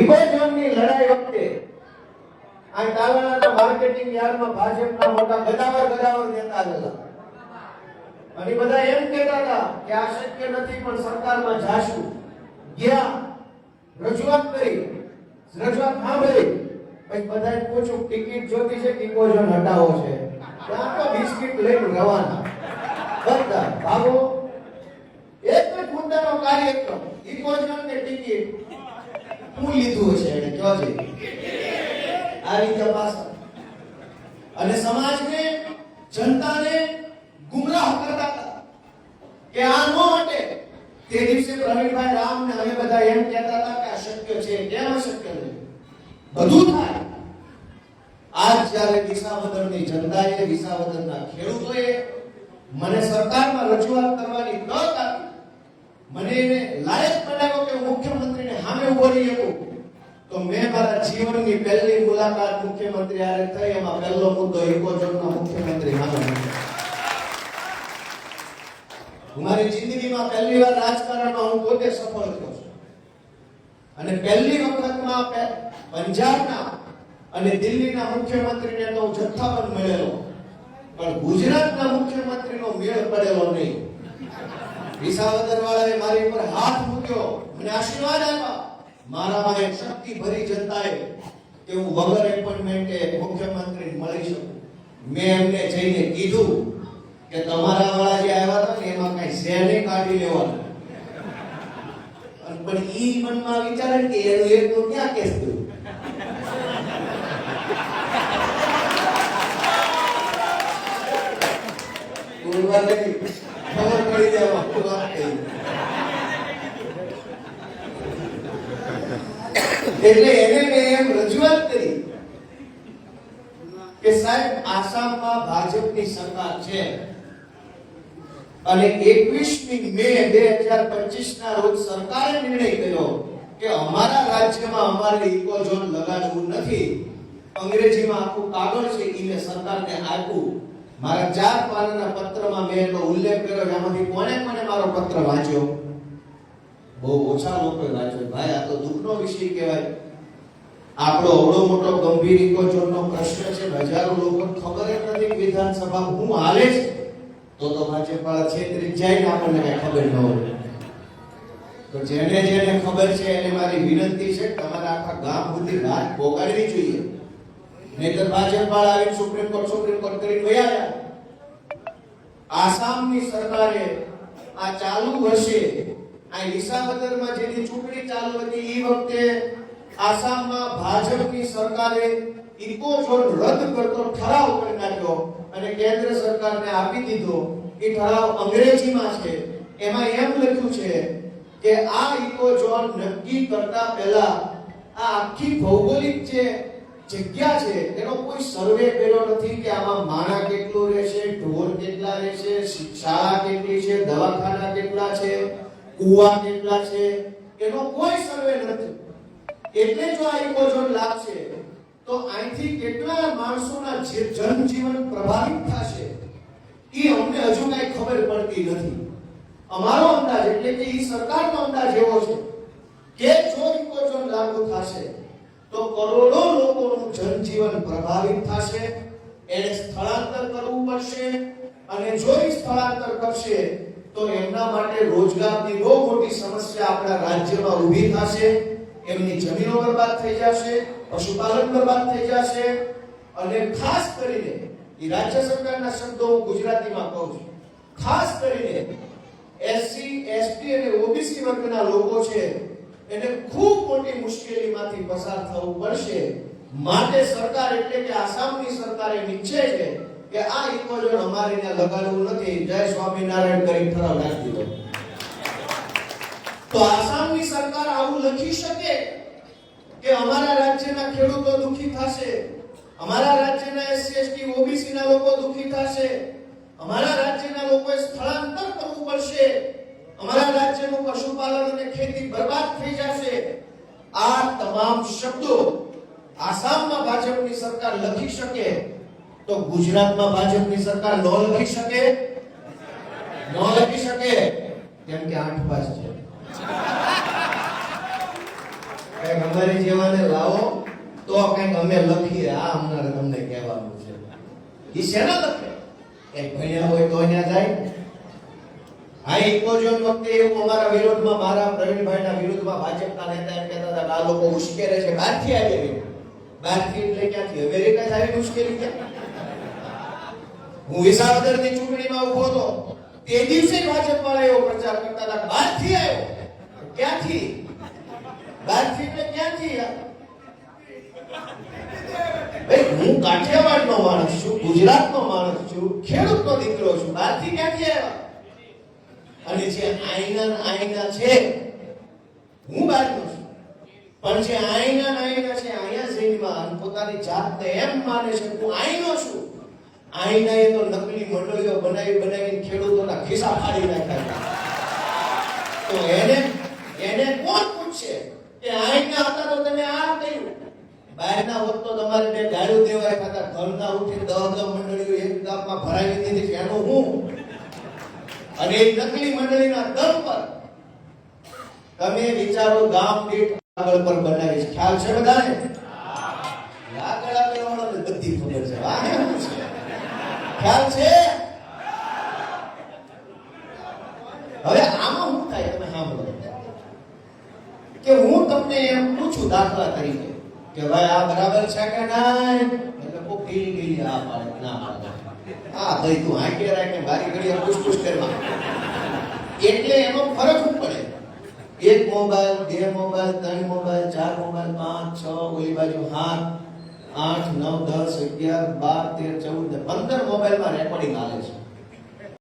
ઇકોઝોનની લડાઈ વખતે આ તાલાલાના માર્કેટિંગ યાર્ડમાં ભાજપના મોટા ગદાવર ગદાવર નેતા હતા. અને બધા એમ કહેતા હતા કે આ શક્ય નથી, પણ સરકારમાં જાશું. ગયા, રજૂઆત કરી, રજૂઆત સાંભળી. પછી બધાએ પૂછ્યું, ટિકિટ જોતી છે કે ઇકોઝોન હટાવો છે? તો બિસ્કિટ લઈને રવાના. બધા, ભાગો. એક જ મુદ્દાનો કાર્યક્રમ ઇકોઝોન ને ટિકિટ. હું લીધું છે એને કયો આ રીતે પાછા અને સમાજને, જનતાને ગુમરાહ કરતા હતા. કે આ નો હટે. તે દિવસે પ્રવીણભાઈ રામ ને અમે બધા એમ કહેતા હતા કે આ શક્ય છે. કેમ અશક્ય નથી બધું થાય. આજ જ્યારે વિસાવદરની જનતાએ વિસાવદરના ખેડૂતોએ મને સરકારમાં રજૂઆત કરવાની તક આપી મને એને લાયક બનાવ્યો કે મુખ્યમંત્રીને સામે ઊભો રહી શકું. તો મેં મારા જીવનની પહેલી મુલાકાત મુખ્યમંત્રી આરે થઈ. એમાં પહેલો મુદ્દો ઇકોઝોનના મુખ્યમંત્રી સામે મારી જિંદગીમાં પહેલી વાર રાજકારણમાં હું પોતે સફળ થયો છું. અને પહેલી વખતમાં પંજાબના અને દિલ્હીના મુખ્યમંત્રીને તો જથ્થા જથ્થાબંધ મળેલો. પણ ગુજરાતના મુખ્યમંત્રીનો મેળ પડેલો નહીં. વિસાવદર વાળાએ મારી ઉપર હાથ મૂક્યો મને આશીર્વાદ આપ્યા. મારામાં એક શક્તિ ભરી જનતાએ કે હું વગર એપોઇન્ટમેન્ટે મુખ્યમંત્રી મળી શકું. મેં એમને જઈને કીધું કે તમારા વાળા જે આવ્યા હતા ને એમાં કઈ શેને કાઢી લેવાનું. પણ ઈ મનમાં વિચારે કે એનું તો ક્યાં કેસ થયું? વાત નહીં. પડી નહીં. એટલે એને મેં એમ રજૂઆત કરી કે સાહેબ, આસામમાં ભાજપની સરકાર છે. અને 21મી મે 2025 ના રોજ સરકારે નિર્ણય કર્યો કે અમારા રાજ્યમાં અમારે ઇકોઝોન લગાડવું નથી. અંગ્રેજીમાં આખું કાગળ છે એને મેં સરકારને આપ્યું. મારા ચાર પાનાના પત્રમાં મેં એનો ઉલ્લેખ કર્યો એમાંથી કોણે કોણે મારો પત્ર વાંચ્યો? બહુ ઓછા લોકોએ વાંચ્યો. ભાઈ, આ તો દુઃખનો વિષય કહેવાય. આપણો અવડો મોટો ગંભીર ઇકોચોરનો પ્રશ્ન છે. હજારો લોકો ખબર જ નથી વિધાનસભા હું હાલે છે. તો તો ભાજપા છેતરી જાય આપણને કઈ ખબર ન હોય. તો જેને જેને ખબર છે, એને મારી વિનંતી છે તમારા આખા ગામ સુધી વાત પોકાડવી જોઈએ. નહીતર ભાજપવાળા આવીને સુપ્રીમ કોર્ટ સુપ્રીમ કોર્ટ કરી ગયા. આસામની સરકારે આ ચાલુ વર્ષે આ વિસાવદરમાં જેની ચૂંટણી ચાલુ હતી એ વખતે આસામમાં ભાજપની સરકારે ઇકોઝોન રદ કરતો ઠરાવ કરી નાખ્યો અને કેન્દ્ર સરકારને આપી દીધો. એ ઠરાવ અંગ્રેજીમાં છે. એમાં એમ લખ્યું છે કે આ ઇકોઝોન નક્કી કરતા પહેલા આ આખી ભૌગોલિક જે જગ્યા છે, એનો કોઈ સર્વે કર્યો નથી કે આમાં માણા કેટલું રહેશે, ઢોર કેટલા રહેશે, શાળા કેટલી છે, દવાખાના કેટલા છે, કુવા કેટલા છે, એનો કોઈ સર્વે નથી. એટલે જો આ ઇકોઝોન લાગશે, તો અહીંથી કેટલા માણસોના જનજીવન પ્રભાવિત થશે, એ અમને હજુ કઈ ખબર પડતી નથી. અમારો અંદાજ એટલે કે એ સરકારનો અંદાજ એવો છે કે જો ઇકોઝોન લાગુ થશે તો કરોડો લોકોનું જનજીવન પ્રભાવિત થશે. એને સ્થળાંતર કરવું પડશે અને જો એ સ્થળાંતર કરશે, તો એમના માટે રોજગારની બહુ મોટી સમસ્યા આપણા રાજ્યમાં ઊભી થશે. એમની જમીનો બરબાદ થઈ જશે, પશુપાલન બરબાદ થઈ જશે. અને ખાસ કરીને, એ રાજ્ય સરકારના શબ્દો હું ગુજરાતીમાં કહું છું. ખાસ કરીને, એસસી, એસટી અને ઓબીસી વર્ગના લોકો છે એને ખૂબ મોટી મુશ્કેલીમાંથી પસાર થવું પડશે. માટે સરકાર એટલે કે આસામની સરકારે નીચે છે કે આ ઇકોઝોન અમારે ત્યાં લગાડવું નથી. જય સ્વામિનારાયણ કરી ઠરાવ નાખી દીધો. તો આસામની સરકાર આવું લખી શકે કે અમારા રાજ્યના ખેડૂતો દુખી થશે? અમારા રાજ્યના એસસી, એસટી ઓબીસી ના લોકો દુખી થશે? અમારા રાજ્યના લોકોએ સ્થળાંતર કરવું પડશે? અમારા રાજ્યનું પશુપાલન અને ખેતી બરબાદ થઈ જશે. આ તમામ શબ્દો આસામમાં ભાજપની સરકાર લખી શકે તો ગુજરાતમાં ભાજપની સરકાર ન લખી શકે? ન લખી શકે? કેમ કે આઠ પાસ છે. અમારી જેવાને લાવો, તો કંઈક અમે લખીએ. આ અમારે તમને કહેવાનું છે. એ શેના લખે? કંઈક ભણ્યા હોય તો અહીંયા જાય. હા ઇકોઝોન વખતે એવું અમારા વિરોધમાં, મારા પ્રવીણભાઈના વિરોધમાં ભાજપના નેતા એમ કહેતા હતા આ લોકો ઉશ્કેરે છે, બહારથી આવી બહારથી એટલે ક્યાંથી? અમેરિકા આવી મુશ્કેલી છે હું વિસાવદરની ચૂંટણીમાં ઊભો હતો. તે દિવસે ભાજપ વાળા એવો પ્રચાર કરતા હતા બહારથી આવ્યો. ક્યાંથી? બહારથી એટલે ક્યાંથી? હું કાઠિયાવાડનો માણસ છું, ગુજરાતનો માણસ છું, ખેડૂતનો દીકરો છું. બહારથી ક્યાંથી આવ્યા? અને જે આઈના આઈના છે, હું બહારનો છું. પણ જે આઈના આઈના છે, અહીંયા જઈનમાં અને પોતાની જાતને એમ માને છે હું આઈનો છું. આઈના એ તો નકલી મંડળીઓ બનાવી બનાવીને ખેડૂતોના ખિસ્સા ફાડી નાખ્યા તો એને એને કોણ પૂછશે કે આઈના હતા તો તમે આ કર્યું? બહારના હોત તો તમારે બે ગાડું દેવાય ખાતા ઘરના ઉઠીને દહ દહ મંડળીઓ એક ગામમાં ભરાવી દીધી એનું હું? અને એ નકલી મંડળીના દર પર તમે વિચારો ગામ દીઠ આગળ પર બનાવીશ. ખ્યાલ છે બધાને? આગળ આગળ બધી ખબર છે. છે? ખ્યાલ છે? હવે આમાં શું થાય તમે સાંભળો. કે હું તમને એમ પૂછું દાખલા તરીકે કે ભાઈ આ બરાબર છે કે નહીં? એટલે કોઈ ગઈ આ પાડે ના પાડે. આ ભાઈ તું હાંકે રાખે, બારી ઘડીએ પૂછ પૂછ કરવા. એટલે એનો ફરક પડે? એક મોબાઈલ, બે મોબાઈલ, ત્રણ મોબાઈલ, ચાર મોબાઈલ, પાંચ, છ, ઓલી બાજુ સાત આઠ, નવ, દસ, અગિયાર, બાર, તેર, ચૌદ ને પંદર મોબાઈલમાં રેકોર્ડિંગ આવે છે.